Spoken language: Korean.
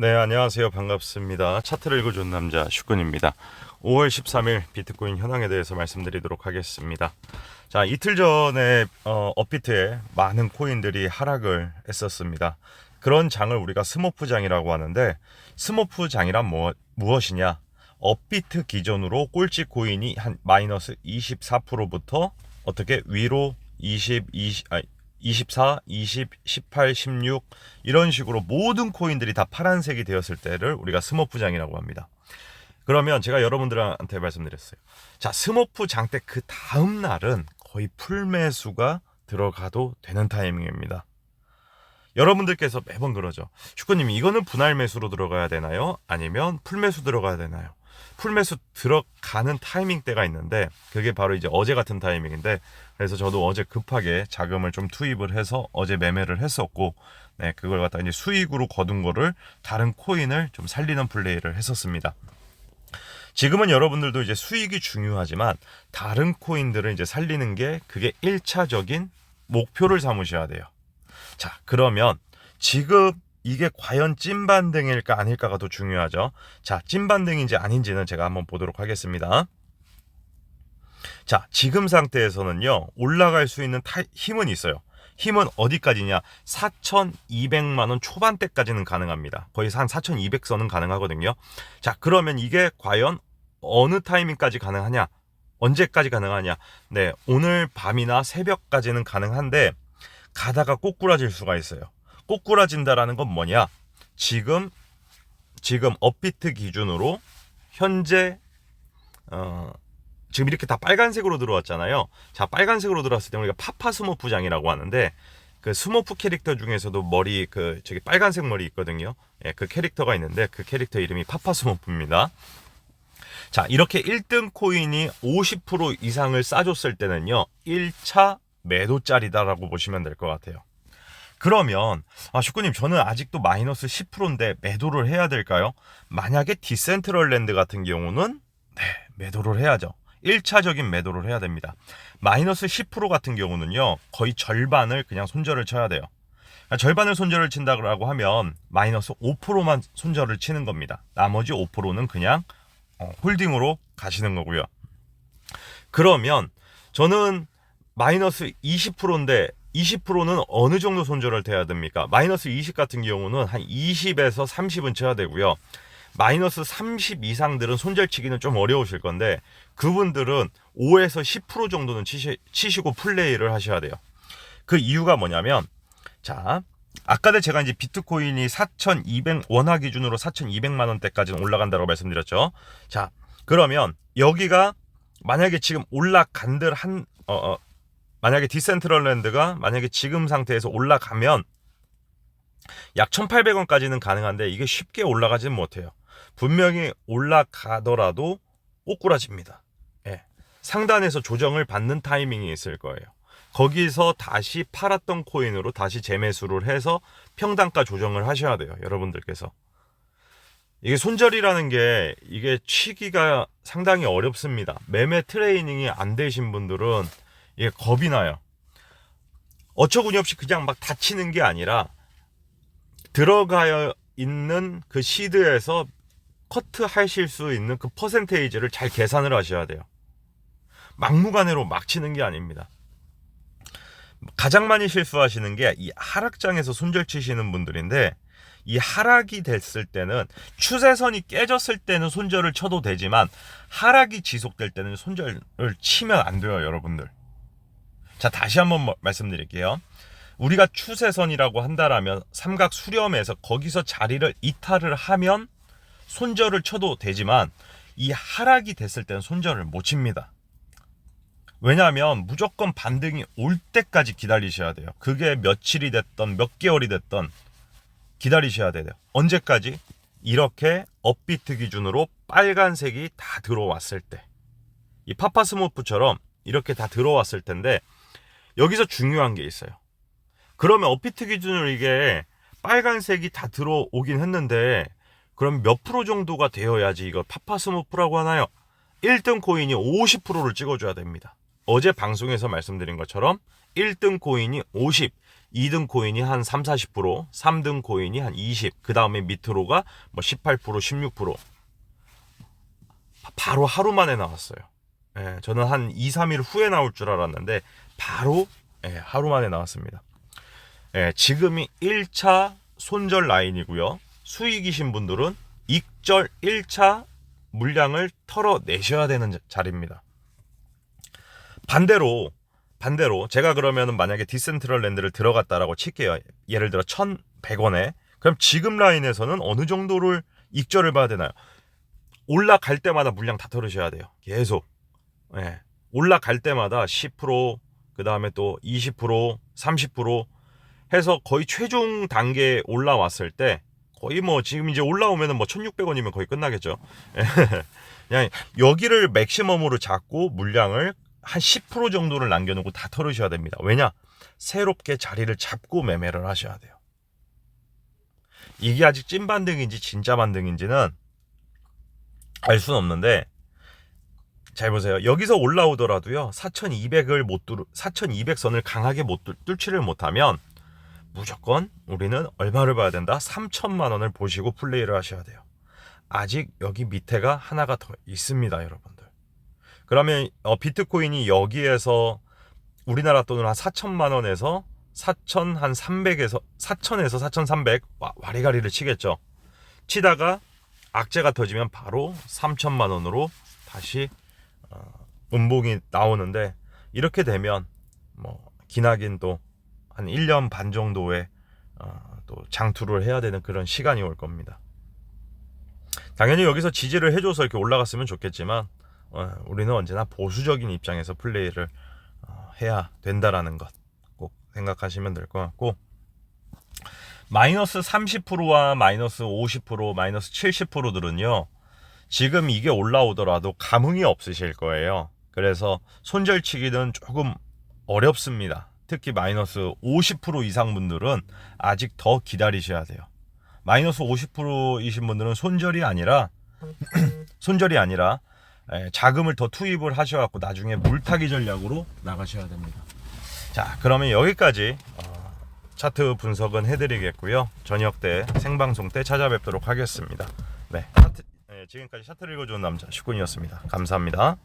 네, 안녕하세요. 반갑습니다. 차트를 읽어준 남자 슈군입니다. 5월 13일 비트코인 현황에 대해서 말씀드리도록 하겠습니다. 자, 이틀 전에 어, 업비트에 많은 코인들이 하락을 했었습니다. 그런 장을 우리가 스모프 장이라고 하는데 스모프 장이란 뭐, 무엇이냐? 업비트 기준으로 꼴찌 코인이 한 마이너스 24%부터 어떻게 위로 20, 20, 아니, 24, 20, 18, 16 이런 식으로 모든 코인들이 다 파란색이 되었을 때를 우리가 스모프 장이라고 합니다. 그러면 제가 여러분들한테 말씀드렸어요. 자, 스모프 장 때 그 다음 날은 거의 풀매수가 들어가도 되는 타이밍입니다. 여러분들께서 매번 그러죠. 슈퍼님, 이거는 분할 매수로 들어가야 되나요? 아니면 풀매수 들어가야 되나요? 풀매수 들어가는 타이밍 때가 있는데 그게 바로 이제 어제 같은 타이밍인데 그래서 저도 어제 급하게 자금을 좀 투입을 해서 어제 매매를 했었고 네 그걸 갖다 이제 수익으로 거둔 거를 다른 코인을 좀 살리는 플레이를 했었습니다. 지금은 여러분들도 이제 수익이 중요하지만 다른 코인들을 이제 살리는 게 그게 1차적인 목표를 삼으셔야 돼요. 자, 그러면 지금 이게 과연 찐반등일까 아닐까가 더 중요하죠. 자, 찐반등인지 아닌지는 제가 한번 보도록 하겠습니다. 자, 지금 상태에서는요, 올라갈 수 있는 타, 힘은 있어요. 힘은 어디까지냐? 4,200만 원 초반대까지는 가능합니다. 거의 한 4,200선은 가능하거든요. 자, 그러면 이게 과연 어느 타이밍까지 가능하냐? 언제까지 가능하냐? 네, 오늘 밤이나 새벽까지는 가능한데 가다가 꼬꾸라질 수가 있어요. 꼬꾸라진다라는 건 뭐냐? 지금 지금 업비트 기준으로 현재 어 지금 이렇게 다 빨간색으로 들어왔잖아요. 자, 빨간색으로 들어왔을 때 우리가 파파 스모프 장이라고 하는데 그 스모프 캐릭터 중에서도 머리 그 저기 빨간색 머리 있거든요. 예, 그 캐릭터가 있는데 그 캐릭터 이름이 파파 스모프입니다. 자, 이렇게 1등 코인이 50% 이상을 싸줬을 때는요. 1차 매도짜리다라고 보시면 될 것 같아요. 그러면 아 슈꾸님 저는 아직도 마이너스 10%인데 매도를 해야 될까요? 만약에 디센트럴랜드 같은 경우는 네 매도를 해야죠. 1차적인 매도를 해야 됩니다. 마이너스 10% 같은 경우는요 거의 절반을 그냥 손절을 쳐야 돼요. 그러니까 절반을 손절을 친다고 하면 마이너스 5%만 손절을 치는 겁니다. 나머지 5%는 그냥 어, 홀딩으로 가시는 거고요. 그러면 저는 마이너스 20%인데 20%는 어느 정도 손절을 돼야 됩니까? 마이너스 20 같은 경우는 한 20에서 30은 쳐야 되고요. 마이너스 30 이상들은 손절치기는 좀 어려우실 건데 그분들은 5에서 10% 정도는 치시, 치시고 플레이를 하셔야 돼요. 그 이유가 뭐냐면 자 아까도 제가 이제 비트코인이 4,200 원화 기준으로 4,200만 원대까지는 올라간다고 말씀드렸죠. 자 그러면 여기가 만약에 지금 올라간들 한 어, 어, 만약에 디센트럴랜드가 만약에 지금 상태에서 올라가면 약 1,800원까지는 가능한데 이게 쉽게 올라가지는 못해요. 분명히 올라가더라도 꼬꾸라집니다. 예. 상단에서 조정을 받는 타이밍이 있을 거예요. 거기서 다시 팔았던 코인으로 다시 재매수를 해서 평단가 조정을 하셔야 돼요. 여러분들께서. 이게 손절이라는 게 이게 치기가 상당히 어렵습니다. 매매 트레이닝이 안 되신 분들은 이게 겁이 나요. 어처구니 없이 그냥 막 다치는 게 아니라 들어가 있는 그 시드에서 커트 하실 수 있는 그 퍼센테이지를 잘 계산을 하셔야 돼요. 막무가내로 막 치는 게 아닙니다. 가장 많이 실수하시는 게 이 하락장에서 손절 치시는 분들인데 이 하락이 됐을 때는 추세선이 깨졌을 때는 손절을 쳐도 되지만 하락이 지속될 때는 손절을 치면 안 돼요, 여러분들. 자, 다시 한번 뭐 말씀드릴게요. 우리가 추세선이라고 한다라면 삼각 수렴에서 거기서 자리를 이탈을 하면 손절을 쳐도 되지만 이 하락이 됐을 때는 손절을 못 칩니다. 왜냐하면 무조건 반등이 올 때까지 기다리셔야 돼요. 그게 며칠이 됐던 몇 개월이 됐던 기다리셔야 돼요. 언제까지? 이렇게 업비트 기준으로 빨간색이 다 들어왔을 때. 이 파파스모프처럼 이렇게 다 들어왔을 텐데 여기서 중요한 게 있어요. 그러면 업비트 기준으로 이게 빨간색이 다 들어오긴 했는데 그럼 몇 프로 정도가 되어야지 이걸 파파스모프라고 하나요? 1등 코인이 50%를 찍어줘야 됩니다. 어제 방송에서 말씀드린 것처럼 1등 코인이 50, 2등 코인이 한 3, 40%, 3등 코인이 한 20, 그 다음에 밑으로가 뭐 18%, 16%. 바로 하루 만에 나왔어요. 예, 저는 한 2, 3일 후에 나올 줄 알았는데 바로 예, 하루 만에 나왔습니다. 예, 지금이 1차 손절 라인이고요. 수익이신 분들은 익절 1차 물량을 털어내셔야 되는 자- 자리입니다. 반대로 반대로 제가 그러면은 만약에 디센트럴 랜드를 들어갔다라고 칠게요. 예를 들어 1,100원에 그럼 지금 라인에서는 어느 정도를 익절을 봐야 되나요? 올라갈 때마다 물량 다 털으셔야 돼요. 계속. 예. 올라갈 때마다 10%, 그 다음에 또 20%, 30% 해서 거의 최종 단계에 올라왔을 때 거의 뭐 지금 이제 올라오면은 뭐 1600원이면 거의 끝나겠죠. 예. 그냥 여기를 맥시멈으로 잡고 물량을 한 10% 정도를 남겨놓고 다 털으셔야 됩니다. 왜냐? 새롭게 자리를 잡고 매매를 하셔야 돼요. 이게 아직 찐 반등인지 진짜 반등인지는 알 수는 없는데 잘 보세요. 여기서 올라오더라도요. 4200을 못 뚫, 4200선을 강하게 못 뚫, 뚫지를 못하면 무조건 우리는 얼마를 봐야 된다? 3천만 원을 보시고 플레이를 하셔야 돼요. 아직 여기 밑에가 하나가 더 있습니다, 여러분들. 그러면 어, 비트코인이 여기에서 우리나라 돈으로 한 4천만 원에서 4천 한 300에서 4천에서 4,300 와, 와리가리를 치겠죠. 치다가 악재가 터지면 바로 3천만 원으로 다시 어, 음봉이 나오는데 이렇게 되면 뭐 기나긴 또 한 1년 반 정도의 어, 또 장투를 해야 되는 그런 시간이 올 겁니다. 당연히 여기서 지지를 해줘서 이렇게 올라갔으면 좋겠지만 어, 우리는 언제나 보수적인 입장에서 플레이를 어, 해야 된다라는 것 꼭 생각하시면 될 것 같고 마이너스 30%와 마이너스 50% 마이너스 70%들은요 지금 이게 올라오더라도 감흥이 없으실 거예요 그래서 손절치기는 조금 어렵습니다 특히 마이너스 50% 이상 분들은 아직 더 기다리셔야 돼요 마이너스 50%이신 분들은 손절이 아니라 손절이 아니라 에, 자금을 더 투입을 하셔갖고 나중에 물타기 전략으로 나가셔야 됩니다. 자, 그러면 여기까지 어, 차트 분석은 해드리겠고요. 저녁 때 생방송 때 찾아뵙도록 하겠습니다. 네, 차트, 네, 지금까지 차트를 읽어주는 남자 슈군이었습니다. 감사합니다.